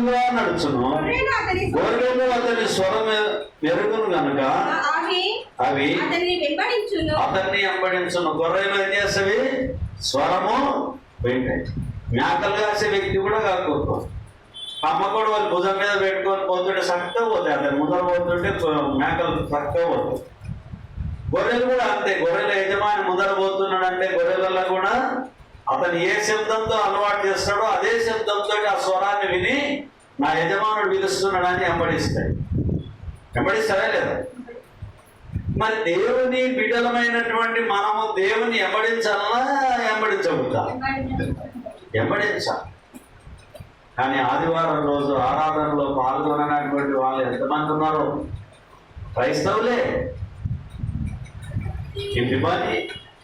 ముందుగా నడుచును. గొర్రెలు అతని స్వరం మెరుగును గనుక అవి అతన్ని వెంబడించును. గొర్రెలు ఏం చేసేవి? స్వరము వింటాయి మేకలు కాసే వ్యక్తి కూడా కాకూడదు అమ్మ కూడా వాళ్ళు భుజం మీద పెట్టుకొని పోతుంటే చక్కగా పోతాయి. అతను ముందర పోతుంటే మేకలు చక్కగా పోతాయి. గొర్రెలు కూడా అంతే. గొర్రెల యజమాని ముందర పోతున్నాడంటే గొర్రెలలో కూడా అతను ఏ శబ్దంతో అలవాటు చేస్తాడో అదే శబ్దంతో ఆ స్వరాన్ని విని నా యజమానుడు పిలుస్తున్నాడని వెంబడిస్తాయి వెంబడిస్తారా లేదా? మరి దేవుని బిడ్డలమైనటువంటి మనము దేవుని ఎంబడించాలా ఎంబడించబుద్దా ఎంబడించాలి కానీ ఆదివారం రోజు ఆరాధనలో పాల్గొననటువంటి వాళ్ళు ఎంతమంది ఉన్నారు క్రైస్తవులే. ఇంటి పని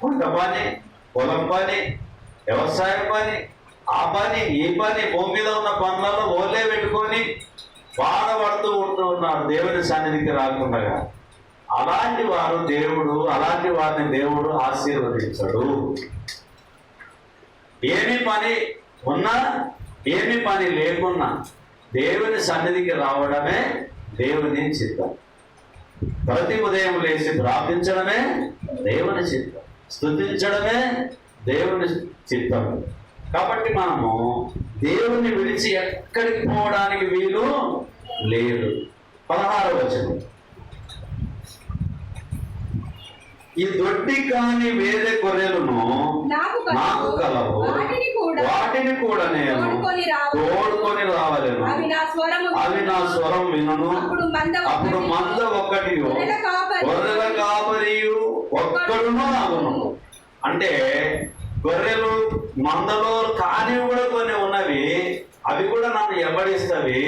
వంట పని పొలం పని వ్యవసాయం పని ఆ పని ఈ పని భూమి మీద ఉన్న పనులలో ఓలే పెట్టుకొని బాధపడుతూ ఉంటూ ఉన్నారు దేవుని సన్నిధికి రాకుండా అలాంటి వారు దేవుడు అలాంటి వారిని దేవుడు ఆశీర్వదించడు. ఏమి పని ఉన్నా ఏమి పని లేకున్నా దేవుని సన్నిధికి రావడమే దేవుని చిత్తం. ప్రతి ఉదయం లేచి ప్రార్థించడమే దేవుని చిత్తం. స్థుతించడమే దేవుని చిత్తం. కాబట్టి మనము దేవుని విడిచి ఎక్కడికి పోవడానికి వీలు లేదు. పదహారు వచనం. ఈ దొడ్డి కాని వేరే గొర్రెలను నాకు కలవు. వాటిని కూడా నేను తోడుకొని రావాలి. తోడుకొని రావలేను. అవి నా స్వరం వినను. అప్పుడు మంద ఒకటి, ఒకటి గొర్రెల కాపరి, గొర్రెల కాపరియు ఒక్కడును ఆగును అంటే గొర్రెలు మందలో కానివి కూడా కొన్ని ఉన్నవి అవి కూడా నన్ను ఎబ్బడిస్తవి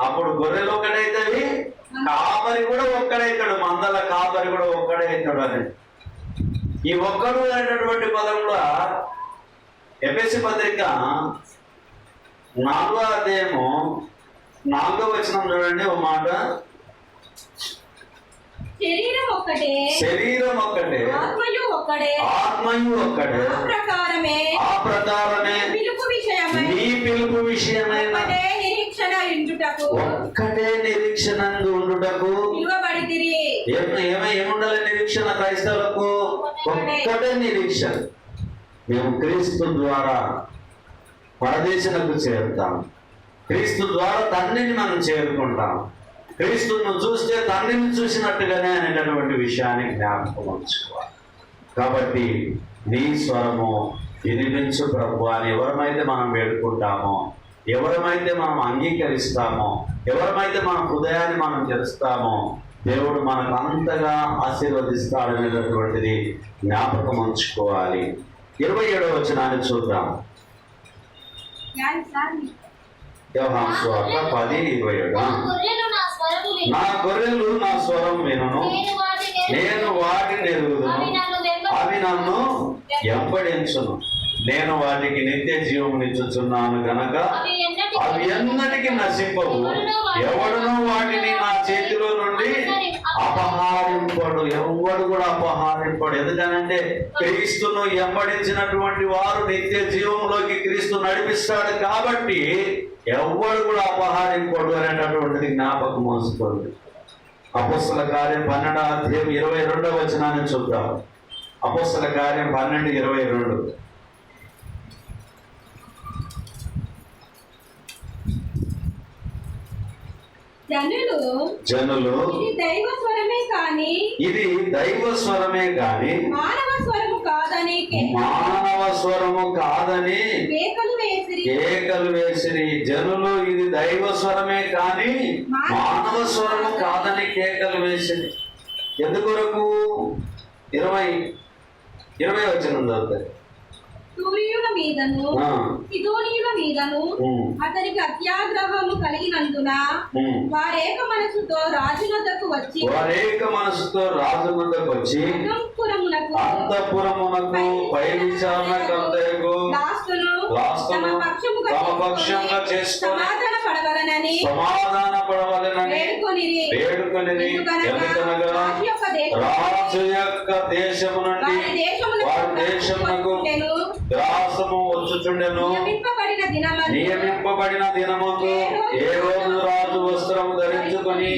అప్పుడు గొర్రెలు ఒక్కడైతవి కాపరి కూడా ఒక్కడైతాడు మందల కాపరి కూడా ఒక్కడైతాడు అని. ఈ ఒక్కడు అనేటటువంటి పదంలో ఎపిసి పత్రిక నాలుగో అధ్యాయము నాలుగో వచనం చూడండి ఒక మాట. శరీరం ఒక్కటే. శరీరం ఒక్కటే. ఒక్కడే. ఆత్మయు ఒక్కటే ఆ ప్రకారమే ఆ ప్రకారమే పిలుపు విషయమై నీ పిలుపు విషయమైన ఒక్కటే నిరీక్షణ ఇండుటకు. ఒక్కటే నిరీక్షణందు ఉండుటకు. పిలువబడితిరి. ఏమ ఏమ ఏముండాలి నిరీక్షణ క్రైస్తవులకు? ఒక్కటే. నిరీక్షణ. మేము క్రీస్తు ద్వారా పరదేశులకు చేరుతాం. క్రీస్తు ద్వారా తండ్రిని మనం చేరుకుంటాం. క్రీస్తును చూస్తే తండ్రిని చూసినట్టుగానే అనేటటువంటి విషయాన్ని జ్ఞాపకం ఉంచుకోవాలి. కాబట్టి నీ స్వరము వినిపించు ప్రభు అని ఎవరమైతే మనం వేడుకుంటామో ఎవరమైతే మనం అంగీకరిస్తామో ఎవరమైతే మన హృదయాన్ని మనం తెలుస్తామో దేవుడు మనకు అంతగా ఆశీర్వదిస్తాడనేటటువంటిది జ్ఞాపకం ఉంచుకోవాలి. ఇరవై ఏడవ వచనాన్ని చూద్దాం. పది ఇరవై ఏడు. నా గొర్రెలు నా స్వరము విను. నా గొర్రెలు నా స్వరం వినను. నేను వాటిని ఎరుగుదును. వెంబడి- అవి నన్ను ఎంబడించును నేను వాటికి నిత్య జీవము నిచ్చుచున్నాను గనక అవి ఎన్నటికీ- నశింపవు. ఎవడును వాటిని నా చేతిలో నుండి అపహారింపడు. ఎవడు కూడా అపహారింపడు. ఎందుకనంటే క్రీస్తును ఎంబడించినటువంటి వారు నిత్య జీవంలోకి క్రీస్తు నడిపిస్తాడు కాబట్టి ఎవడు కూడా అపహారింపడు అనేటటువంటిది జ్ఞాపకం వస్తుంది అపోస్తల కార్యం పన్నెండు అధ్యాయం ఇరవై రెండవ వచనాన్ని చూద్దాం. అపోస్తల కార్యం పన్నెండు ఇరవై రెండు. జనులు జనులు ఇది దైవ స్వరమే కాని ఇది దైవ స్వరమే గాని మానవ స్వరము కాదని మానవ స్వరము కాదని కేకలు వేసిరి. కేకలు వేసిరి. జనులు ఇది దైవ స్వరమే కాని మానవ స్వరము కాదని కేకలు వేసిరి. ఎందుకొరకు? ఇరవై ఇరవై వచ్చిన చదువుతాయి సూర్యుల మీదను అతనికి అత్యాగ్రహము కలిగినందున. వారేక మనసుతో రాజునొద్దకు వచ్చి వారేక మనసుతో రాజు వద్దకు వచ్చి అంతఃపురమునకు అంతఃపురమునకు పై విచారణకంతకు దాసును దాసును తమ పక్షముగా తమ చేసుకొని చేసుకొని సమాధాన పడవలనని వేడుకొనిరి. వేడుకొనిది ఎందుకనగా రాజు యొక్క దేశము నుండి వారి దేశమునకు దేశమునకు వచ్చుచుండెను. నియమింపబడిన దినముకు ఏ రోజు రాజు వస్త్రం ధరించుకొని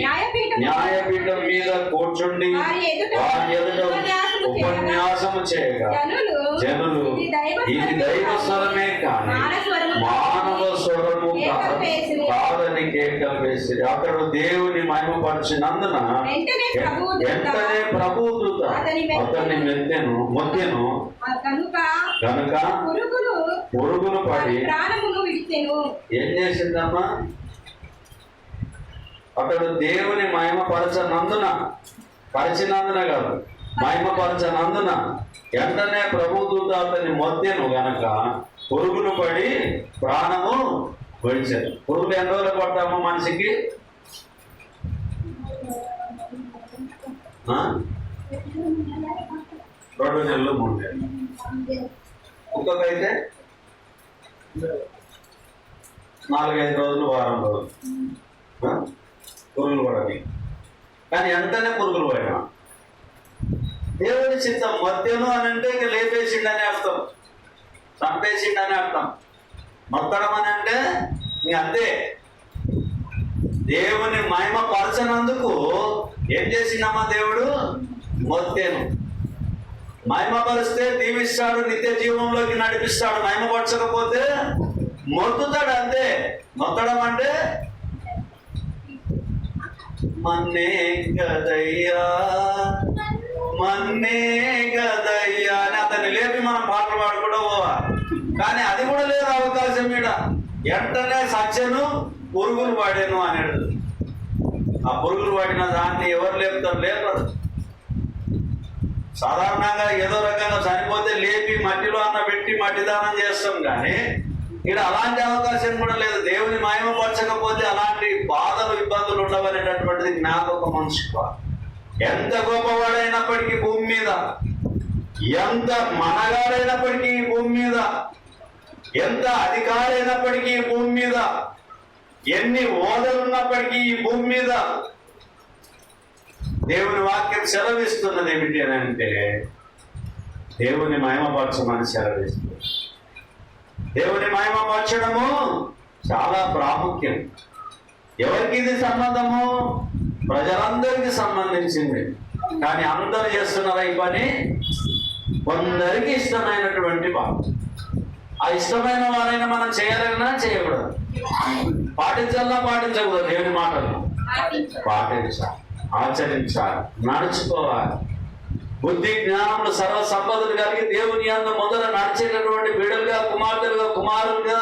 న్యాయపీఠం మీద కూర్చుండి వారి ఎదుట ఉపన్యాసము చేయగా జనులు ఇది దైవ స్వరమే కానీ మానవ స్వరము కాదు- కాదని కేకలు వేసి అతడు దేవుని మహిమపరిచినందున వెంటనే ప్రభువు దూత అతన్ని మెత్తెను మొత్తెను. కనుక పురుగులు పడి ఏం చేసిందమ్మా? అతడు దేవుని మహిమపరచనందున పరిచినందున కాదు. మహిమపరచనందున వెంటనే ప్రభుత్వ అతని మొత్తెను గనక పురుగులు పడి ప్రాణము విడిచారు పురుగులు ఎన్ని రోజులు పడతాము మనిషికి? రెండు నెలలు మూడు నెలలు. కుక్కకైతే నాలుగైదు రోజులు వారం రోజులు. ఆ? పురుగులు పడవి కానీ ఎంతనే పురుగులు పడినా దేవుని చిత్తం మద్యను అని అంటే ఇక అని అర్థం. చంపేసిండని అర్థం. మొత్తడం అని అంటే ఇంక అంతే. దేవుని మహిమ పరచనందుకు ఏం చేసిండమ్మా దేవుడు? మొత్తేను. మహిమపరిస్తే దీవిస్తాడు నిత్య జీవంలోకి నడిపిస్తాడు మహిమపరచకపోతే మొత్తుతాడు అంతే. మొత్తడం అంటే మన్నే కదయ్యా. మన్నే గదయ్యా అని అతన్ని లేపి మనం పాటలు పాడుకుంటూ కానీ అది కూడా లేదు అవకాశం ఈడ. వెంటనే సత్యను పురుగులు పాడాను అని ఆ పురుగులు పడిన దాన్ని ఎవరు లేపుతారు? లేపరు. సాధారణంగా ఏదో రకంగా చనిపోతే లేపి మట్టిలో అన్న పెట్టి మట్టి దానం చేస్తాం కానీ ఇక్కడ అలాంటి అవకాశం కూడా లేదు. దేవుని మాయమపరచకపోతే అలాంటి బాధలు ఇబ్బందులు ఉండవనేటటువంటిది జ్ఞాపకం మనిషికి ఎంత గొప్పవాడైనప్పటికీ భూమి మీద? ఎంత మనగాడైనప్పటికీ ఈ భూమి మీద? ఎంత అధికారైనప్పటికీ భూమి మీద? ఎన్ని ఓదలున్నప్పటికీ ఈ భూమి మీద? దేవుని వాక్యం సెలవిస్తున్నది ఏమిటి అని అంటే దేవుని మహిమపరచమని సెలవిస్తుంది. దేవుని మహిమపరచడము చాలా ప్రాముఖ్యం. ఎవరికి ఇది సంబంధము? ప్రజలందరికీ సంబంధించింది. కానీ అందరు చేస్తున్నారా ఈ పని కొందరికి ఇష్టమైనటువంటి పని ఆ ఇష్టమైన వారైనా మనం చేయాలన్నా చేయకూడదు. పాటించాలన్నా పాటించకూడదు దేవుని మాటలు. పాటించాలి. ఆచరించాలి. నడుచుకోవాలి. బుద్ధి జ్ఞానములు సర్వ సంపదలు కలిగి దేవుని అందు మొదలు నడిచేటటువంటి బిడ్డలుగా కుమార్తెలుగా కుమారులుగా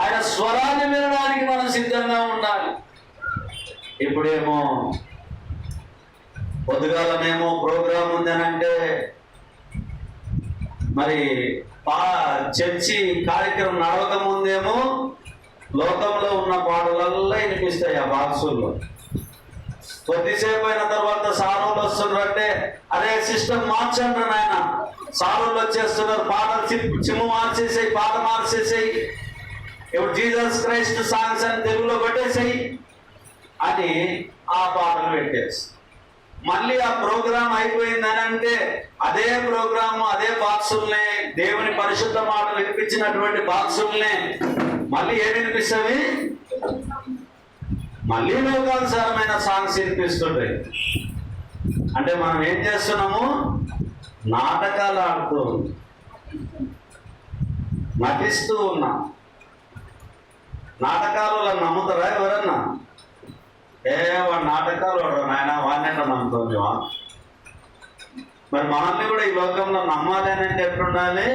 ఆయన స్వరాన్ని వినడానికి మనం సిద్ధంగా ఉండాలి. ఇప్పుడేమో పొద్దుగాలనేమో ప్రోగ్రాం ఉందనంటే మరి పా చర్చి కార్యక్రమం నడవక ముందేమో లోకంలో ఉన్న పాటలల్లా వినిపిస్తాయి ఆ బాక్సుల్లో. కొద్దిసేపు అయిన తర్వాత సారోలు వస్తున్నారంటే అరే సిస్టమ్ మార్చండి నాయన. సారులు వచ్చేస్తున్నారు పాటలు చిమ్ము మార్చేసేయి పాట మార్చేసేయి. ఇప్పుడు జీసస్ క్రైస్ట్ సాంగ్స్ అని తెలుగులో పెట్టేసేయి అని ఆ పాటలు పెట్టేసి మళ్ళీ ఆ ప్రోగ్రామ్ అయిపోయిందని అంటే అదే ప్రోగ్రాం అదే బాక్సుల్నే దేవుని పరిశుద్ధ మాటలు వినిపించినటువంటి బాక్సుల్నే మళ్ళీ ఏం వినిపిస్తవి? మళ్ళీ లోకానుసారమైన సాంగ్స్ వినిపిస్తుంటాయి. అంటే మనం ఏం చేస్తున్నాము? నాటకాలు ఆడుతూ నటిస్తూ ఉన్నాం. నాటకాలు నమ్ముతారా ఎవరన్నా? ఏ వాడు నాటకాలు వాడు నాయన వాడిని ఎట్లా నమ్ముతాం మేము మరి మనల్ని కూడా ఈ లోకంలో నమ్మాలి అని అంటే ఎట్లుండాలి?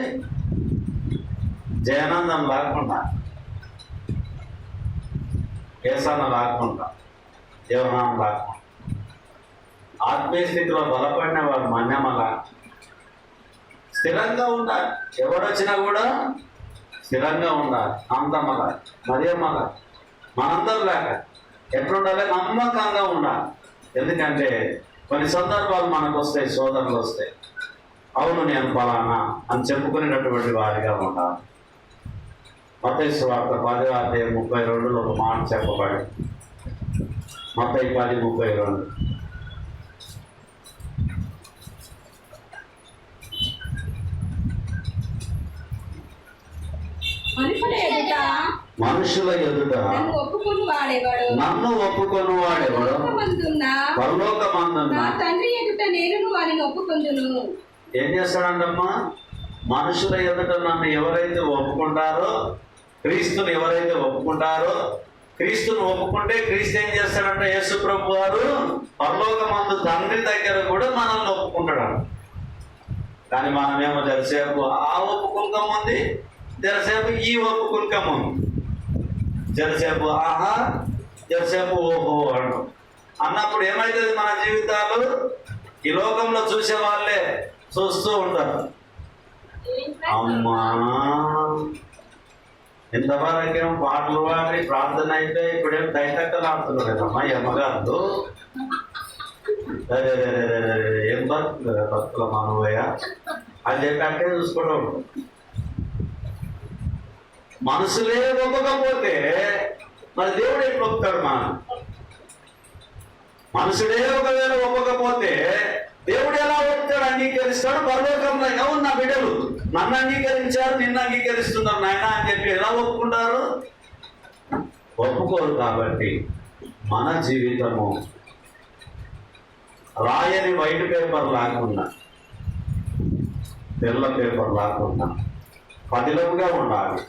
జయానందం లేకుండా కేసన్న లేకుండా దేవనామం లేకుండా ఆత్మీయ స్థితిలో బలపడిన వాడు మన్యమల స్థిరంగా ఉండాలి. ఎవడొచ్చినా కూడా స్థిరంగా ఉండాలి. అంతమల మరియమ్మల మనందరూ లేక ఎట్లుండాలి? నమ్మకంగా ఉండాలి. ఎందుకంటే కొన్ని సందర్భాలు మనకు వస్తాయి సోదరులు వస్తాయి అవును నేను ఫలానా అని చెప్పుకునేటటువంటి వారిగా ఉండాలి. మతేశ్వ వార్త పది అదే ముప్పై రెండులో ఒక మాట చెప్పబడి మతై పది ముప్పై రెండు. మనుషుల ఎదుట మనుషుల ఎదుట నన్ను ఒప్పుకుని వాడేవాడు? నన్ను ఒప్పుకొని వాడెవడు? లోకమందున్న పరలోకమందున్న? నా తండ్రి ఎదుట నేను వారిని ఒప్పుకుందును. ఏం చేస్తాడంటమ్మా? మనుషుల ఎదుట నన్ను ఎవరైతే ఒప్పుకుంటారో క్రీస్తుని ఎవరైతే ఒప్పుకుంటారో క్రీస్తుని ఒప్పుకుంటే క్రీస్తు ఏం చేస్తాడంటే యేసు ప్రభు వారు? పరలోకమందు తండ్రి దగ్గర కూడా మనల్ని ఒప్పుకుంటాడు కానీ మనమేమో జరసేపు ఆ ఒప్పుకుంకం ఉంది జరసేపు ఈ ఒప్పుకుంకం ఉంది జరసేపు ఆహా జరసేపు ఓహో అను అన్నప్పుడు ఏమవుతుంది మన జీవితాలు? ఈ లోకంలో చూసే వాళ్ళే చూస్తూ ఉంటారు. అమ్మా! ఇంతవరకేమో పాటలు పాడి ప్రార్థన అయితే ఇప్పుడేం దైతక్కలు ఆడుతున్నారు కదమ్మా ఈ అమ్మగారు? ఏం బతుకులు కదా బతుకుల మానవయ్య అని చెప్పి అంటే చూసుకోవడం మనసులే ఒప్పకపోతే మరి దేవుడు ఎప్పుడు ఒప్పుతాడు మనం మనుషుడే ఒకవేళ ఒప్పకపోతే దేవుడు ఎలా ఒప్పుతాడు? అంగీకరిస్తాడు. పరలోకంలో అవును నా బిడ్డలు? నన్ను అంగీకరించారు నిన్ను అంగీకరిస్తున్నారు నాయన అని చెప్పి ఎలా ఒప్పుకుంటారు? ఒప్పుకోరు కాబట్టి మన జీవితము రాయని వైట్ పేపర్ లేకుండా తెల్ల పేపర్ లేకుండా పదిలంగా ఉండాలి.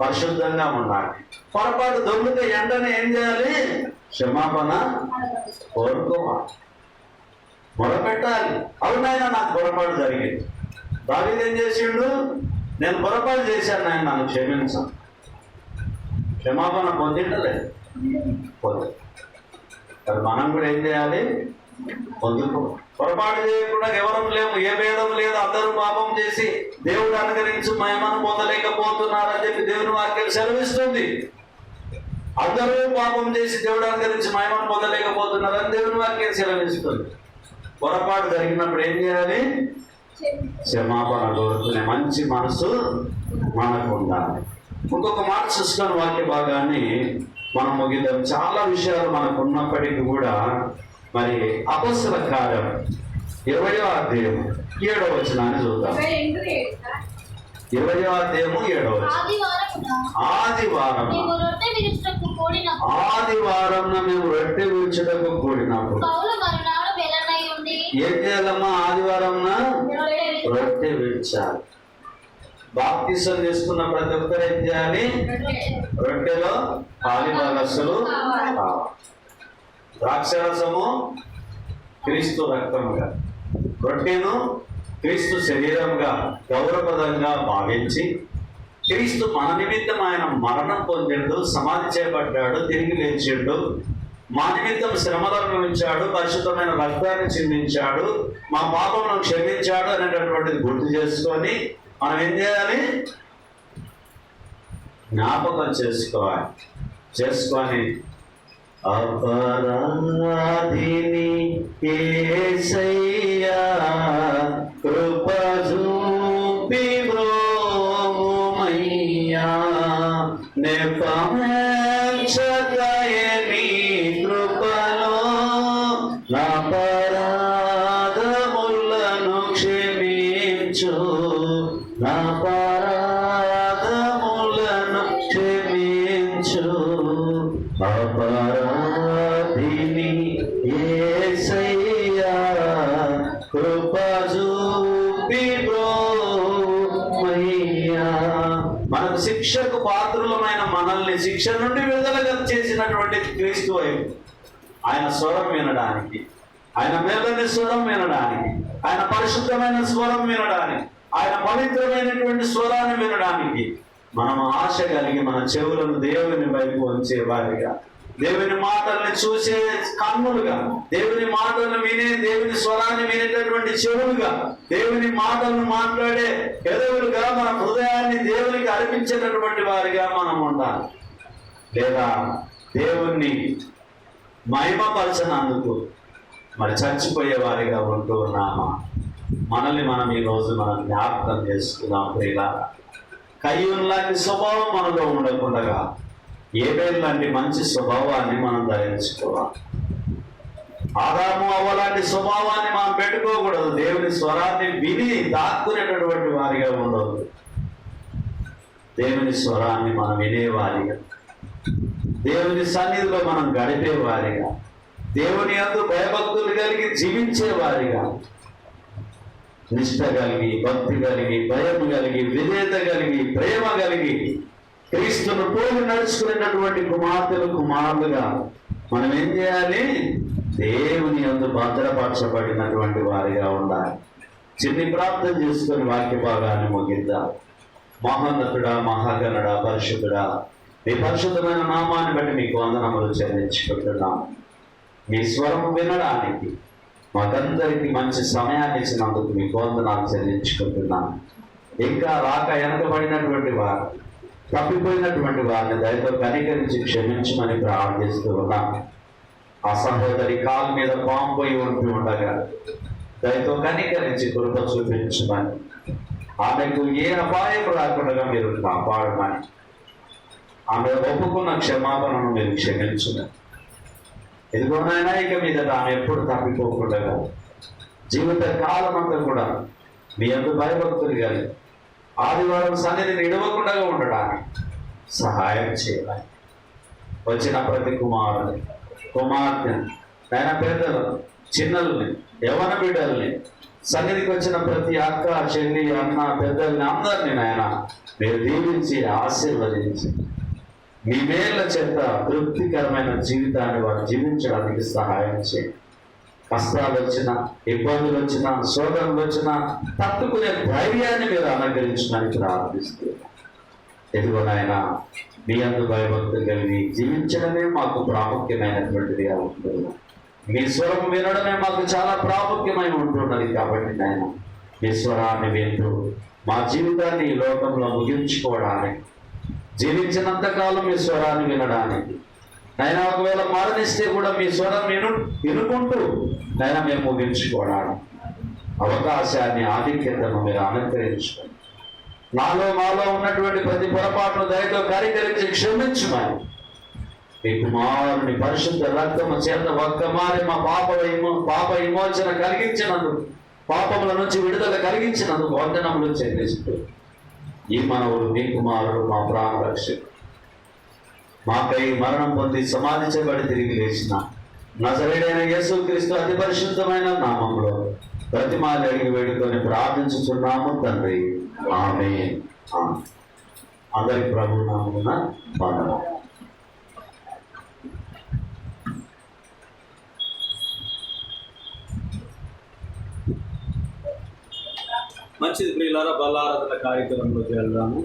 పరిశుద్ధంగా ఉండాలి. పొరపాటు దొరికితే వెంటనే ఏం చేయాలి? క్షమాపణ కోరుకోవాలి. మొరపెట్టాలి. అవునాయన నాకు పొరపాటు జరిగింది. దావీదు ఏం చేసిండు? నేను పొరపాటు చేశాను నాయన నన్ను క్షమించాను క్షమాపణ పొందిండలే పొంది. మనం కూడా ఏం చేయాలి? పొరపాటు చేయకుండా ఎవరం లేము. ఏ భేదం లేదు. అందరూ పాపం చేసి దేవుడు అనుకరించి మహిమను పొందలేకపోతున్నారని చెప్పి దేవుని వాక్యం సెలవిస్తుంది. అందరూ పాపం చేసి దేవుడు అనుకరించి మహిమను పొందలేకపోతున్నారని దేవుని వాక్యం సెలవిస్తుంది. పొరపాటు జరిగినప్పుడు ఏం చేయాలి? క్షమాపణ కోరుకునే మంచి మనసు మనకు ఉండాలి. ఇంకొక మాట చూసుకున్న వాక్య భాగాన్ని మనం ముగిద్దాం. చాలా విషయాలు మనకు ఉన్నప్పటికీ కూడా మరి అపస్సుల కార్యం ఇరవయో అధ్యాయం ఏడవ వచనాన్ని చూద్దాం. ఇరవయో అధ్యాయము ఏడవ ఆదివారం ఆదివారం మేము రొట్టె విరుచుటకు కూడినప్పుడు ఏం చేయాలమ్మా ఆదివారం రొట్టె విడిచాలి బాప్తీసం తీసుకున్న ప్రతి ఒక్కరు ఏం చేయాలి? రొట్టెలో పాలి భాగస్సులు కావాలి. ద్రాక్షరసము క్రీస్తు రక్తముగా రొట్టెను క్రీస్తు శరీరంగా గౌరవపదంగా భావించి క్రీస్తు మన నిమిత్తం ఆయన మరణం పొందిండు సమాధి చేపట్టాడు తిరిగి లేచిండు. మా నిమిత్తం శ్రమలు అనుభవించాడు పరిశుద్ధమైన రక్తాన్ని చిందించాడు మా పాపములను క్షమించాడు అనేటటువంటిది గుర్తు చేసుకొని మనం ఏం చేయాలి? జ్ఞాపకం చేసుకోవాలి. చేసుకొని अपराधिनी ये सैया कृपा झूपी ब्रो मैया ने पाम శిక్ష నుండి విడుదల చేసినటువంటి క్రీస్తు ఆయన స్వరం వినడానికి ఆయన మేలని స్వరం వినడానికి ఆయన పరిశుద్ధమైన స్వరం వినడానికి ఆయన పవిత్రమైనటువంటి స్వరాన్ని వినడానికి మనం ఆశ కలిగి మన చెవులను దేవుని వైపు ఉంచే వారిగా దేవుని మాటల్ని చూసే కన్నులుగా దేవుని మాటలను వినే దేవుని స్వరాన్ని వినేటటువంటి చెవులుగా దేవుని మాటలను మాట్లాడే ఎదవులుగా మన హృదయాన్ని దేవునికి అర్పించేటటువంటి వారిగా మనం ఉండాలి. లేదా దేవుణ్ణి మహిమపరచనందుకు మరి చచ్చిపోయే వారిగా ఉంటూ ఉన్నామా? మనల్ని మనం ఈ రోజు మనం జ్ఞాపకం చేసుకుందాం ప్రియులా కయ్యూన్ లాంటి స్వభావం మనలో ఉండకుండా ఏబేల్ లాంటి మంచి స్వభావాన్ని మనం ధరించుకోవాలి. ఆదాము అవ్వలాంటి స్వభావాన్ని మనం పెట్టుకోకూడదు. దేవుని స్వరాన్ని విని దాక్కునేటటువంటి వారిగా ఉండదు దేవుని స్వరాన్ని మనం వినేవారిగా దేవుని సన్నిధిలో మనం గడిపేవారిగా. దేవుని అందు భయభక్తులు కలిగి జీవించేవారిగా. నిష్ట కలిగి భక్తి కలిగి భయం కలిగి విధేయత కలిగి ప్రేమ కలిగి క్రీస్తును పోలి నడుచుకునేటటువంటి కుమార్తెలు కుమారులుగా మనం ఏం చేయాలి? దేవుని అందు భద్రపరచబడినటువంటి వారిగా ఉండాలి. చిన్ని ప్రార్థన చేసుకొని వాక్య భాగాన్ని ముగిద్దాం. మహోన్నతుడా మహాగణుడా పరిశుద్ధుడా మీ పరిశుద్ధమైన నామాన్ని బట్టి మీకు వందనములు చెల్లించుకుంటున్నాం మీ స్వరం వినడానికి మాకందరికి మంచి సమయాన్ని ఇచ్చినందుకు మీకు వందనాలు చెల్లించుకుంటున్నాను ఇంకా రాక వెనకబడినటువంటి వారు తప్పిపోయినటువంటి వారిని దయతో కనికరించి క్షమించమని ప్రార్థిస్తూ ఉన్నాం ఆ సహోదరి కాలు మీద పాము పోయి ఉంటూ ఉండగా దయతో కనికరించి కృప చూపించమని ఆమెకు ఏ అపాయం రాకుండా మీరు కాపాడమని ఆమె ఒప్పుకున్న క్షమాపణను మీరు క్షమించున్నారు ఇదిగోనైనా ఇక మీద ఆమె ఎప్పుడు తప్పిపోకుండా? జీవిత కాలం అంతా కూడా మీ అందు భయభక్తులు కలిగి ఆదివారం సన్నిధిని ఇడవకుండా ఉండడానికి సహాయం చేయాలి. వచ్చిన ప్రతి కుమారుని కుమార్తె ఆయన పెద్దలు చిన్నల్ని యవన బిడ్డల్ని సన్నిధికి వచ్చిన ప్రతి అక్క చెల్లి అన్న పెద్దల్ని అందరినీ నాయన మీరు దీవించి ఆశీర్వదించి మీ మేళ్ళ చేత తృప్తికరమైన జీవితాన్ని వారు జీవించడానికి సహాయం చేయండి. కష్టాలు వచ్చినా ఇబ్బందులు వచ్చినా శోధనలు వచ్చినా తట్టుకునే ధైర్యాన్ని మీరు అనుగ్రహించడానికి ప్రారంభిస్తున్నారు ఎదుగు నాయన మీ అందు భయభక్తులు కలిగి జీవించడమే మాకు ప్రాముఖ్యమైనటువంటిదిగా ఉంటుంది. మీ స్వరం వినడమే మాకు చాలా ప్రాముఖ్యమై ఉంటున్నది కాబట్టి నాయన మీ స్వరాన్ని వింటూ మా జీవితాన్ని ఈ లోకంలో ముగించుకోవడానికి జీవించినంత కాలం మీ స్వరాన్ని వినడానికి. నైనా ఒకవేళ మరణిస్తే కూడా మీ స్వరం విను వినుకుంటూ నైనా మేము ముగించుకోవడానికి అవకాశాన్ని ఆధిక్యతను మీరు అనుగ్రహించుకోండి నాలో మాలో ఉన్నటువంటి ప్రతి పొరపాటును దయతో కరికరించి క్షమించుమని. మీ కుమారుని పరిశుద్ధ రక్తము చేత ఒక్క మారి మా పాప విమో- పాప విమోచన కలిగించినందుకు పాపముల నుంచి విడుదల కలిగించినందుకు వందనములు చెల్లిస్తూ ఈ మానవుడు మీ కుమారుడు మా ప్రాణ రక్షకుడు మాపై మరణం పొంది సమాధించబడి తిరిగి లేచిన నజరేడైన యేసుక్రీస్తు అతి పరిశుద్ధమైన నామంలో ప్రతిమాలు అడిగి వేడుకొని ప్రార్థించుచున్నాము తండ్రి. ఆమె అందరి ప్రభు నామమున వందనాలు. మంచిది ప్రియులారా బలారాధన కార్యక్రమంలో చేద్దాము